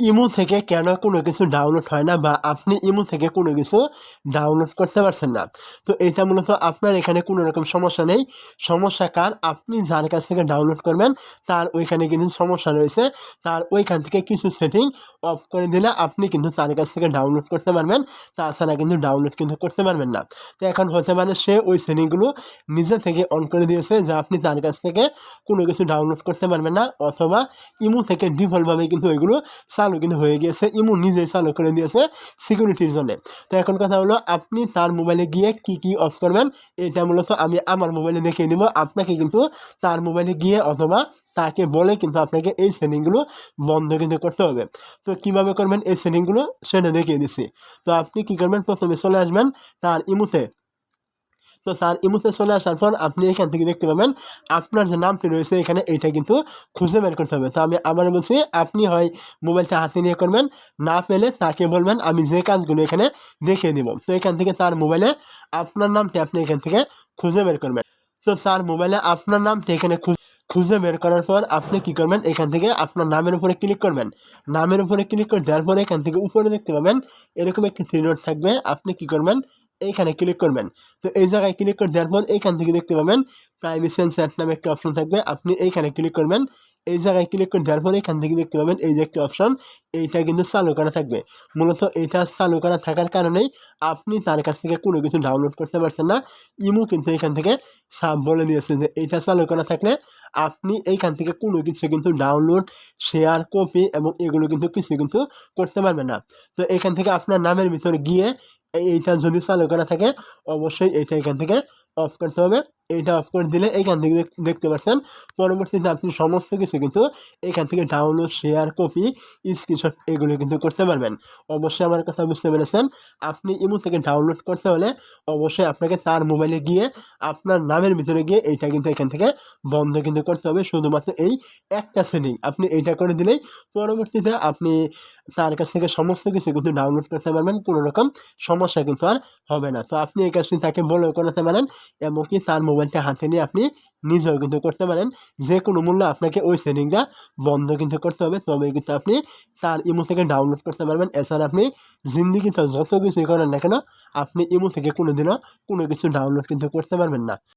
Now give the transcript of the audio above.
Imo থেকে কেন কোনো কিছু ডাউনলোড হয় না বা আপনি ইমো থেকে কোনো কিছু ডাউনলোড করতে পারছেন না? তো এটা মূলত আপনার এখানে কোনো রকম সমস্যা নেই। সমস্যা কার? আপনি যার কাছ থেকে ডাউনলোড করবেন, তার ওইখানে কিন্তু সমস্যা রয়েছে। তার ওইখান থেকে কিছু সেটিং অফ করে দিলে আপনি কিন্তু তার কাছ থেকে ডাউনলোড করতে পারবেন। তাছাড়া কিন্তু ডাউনলোড কিন্তু করতে পারবেন না। তো এখন হতে পারে সে ওই সেটিংগুলো নিজে থেকে অন করে দিয়েছে যে আপনি তার কাছ থেকে কোনো কিছু ডাউনলোড করতে পারবেন না অথবা ইমো থেকে ডিফল্টভাবে কিন্তু ওইগুলো চালু কিন্তু হয়ে গিয়েছে ইমো নিজেই চালু করে দিয়েছে সিকিউরিটির জন্য। তো এখন কথা হলো, আপনি তার মোবাইলে গিয়ে কি কি অফ করবেন, এটা মূলত আমি আমার মোবাইলে দেখিয়ে দিব। আপনাকে কিন্তু তার মোবাইলে গিয়ে অথবা তাকে বলে কিন্তু আপনাকে এই সেটিংগুলো বন্ধ কিন্তু করতে হবে। তো কীভাবে করবেন এই সেটিংগুলো সেটা দেখিয়ে দিচ্ছি। তো আপনি কি করবেন, প্রথমে চলে আসবেন তার ইমুতে তো তার ইমুতে চলে আসার পর আপনি এখান থেকে দেখতে পাবেন আপনার যে নামটি রয়েছে এখানে এইটা কিন্তু খুঁজে বের করতে হবে। তো আমি আবার বলছি, আপনি হয় মোবাইলটা হাতে নিয়ে করবেন, না পেলে তাকে বলবেন, আমি যে কাজগুলো এখানে দেখিয়ে দিব। তো এখান থেকে তার মোবাইলে আপনার নামটি আপনি এখান থেকে খুঁজে বের করবেন। তো তার মোবাইলে আপনার নামটি এখানে খুঁজে খুঁজে বের করার পর আপনি কি করবেন, এখান থেকে আপনার নামের উপরে ক্লিক করবেন। নামের উপরে ক্লিক করে দেওয়ার পরে এখান থেকে উপরে দেখতে পাবেন, এরকম একটি থ্রি নোট থাকবে। আপনি কি করবেন এইখানে ক্লিক করবেন। তো এই জায়গায় ক্লিক করে দেওয়ার পর এইখান থেকে দেখতে পাবেন অ্যান্ড সেট নামে একটা অপশন থাকবে। আপনি এইখানে ক্লিক করবেন। এই জায়গায় ক্লিক করে দেওয়ার পর এখান থেকে দেখতে পাবেন এই যে একটি অপশন এইটা কিন্তু চালু করা থাকবে। মূলত এটা চালু করা থাকার কারণেই আপনি তার কাছ থেকে কোনো কিছু ডাউনলোড করতে পারছেন না। ইমো কিন্তু এখান থেকে সাব বলে দিয়েছে যে এইটা চালু করা থাকলে আপনি এইখান থেকে কোনো কিছু কিন্তু ডাউনলোড শেয়ার কপি এবং এগুলো কিন্তু কিছু কিন্তু করতে পারবেন না। তো এখান থেকে আপনার নামের ভিতরে গিয়ে এইটা যদি চালু করা থাকে অবশ্যই এইটা এখান থেকে অফ করতে হবে। এইটা অফ করে দিলে এইখান থেকে দেখতে পাচ্ছেন পরবর্তীতে আপনি সমস্ত কিছু কিন্তু এখান থেকে ডাউনলোড শেয়ার কপি স্ক্রিনশট এগুলো কিন্তু করতে পারবেন। অবশ্যই আমার কথা বুঝতে পেরেছেন। আপনি ইমো থেকে ডাউনলোড করতে হলে অবশ্যই আপনাকে তার মোবাইলে গিয়ে আপনার নামের ভিতরে গিয়ে এইটা কিন্তু এখান থেকে বন্ধ কিন্তু করতে হবে। শুধুমাত্র এই একটা সেটিং আপনি এইটা করে দিলেই পরবর্তীতে আপনি তার কাছ থেকে সমস্ত কিছু কিন্তু ডাউনলোড করতে পারবেন। কোনো রকম সমস্যা কিন্তু আর হবে না। তো আপনি এই কাজটি তাকে বলেও করাতে পারেন এমনকি তার মোবাইলটা হাতে নিয়ে আপনি নিজেও কিন্তু করতে পারেন। যে কোনো মূল্য আপনাকে ওই সেটিংটা বন্ধ কিন্তু করতে হবে। তবে কিন্তু আপনি তার ইমো থেকে ডাউনলোড করতে পারবেন। এছাড়া আপনি জিন্দিগিতে যত কিছুই করেন না কেন, আপনি ইমো থেকে কোনো দিনও কোনো কিছু ডাউনলোড কিন্তু করতে পারবেন না।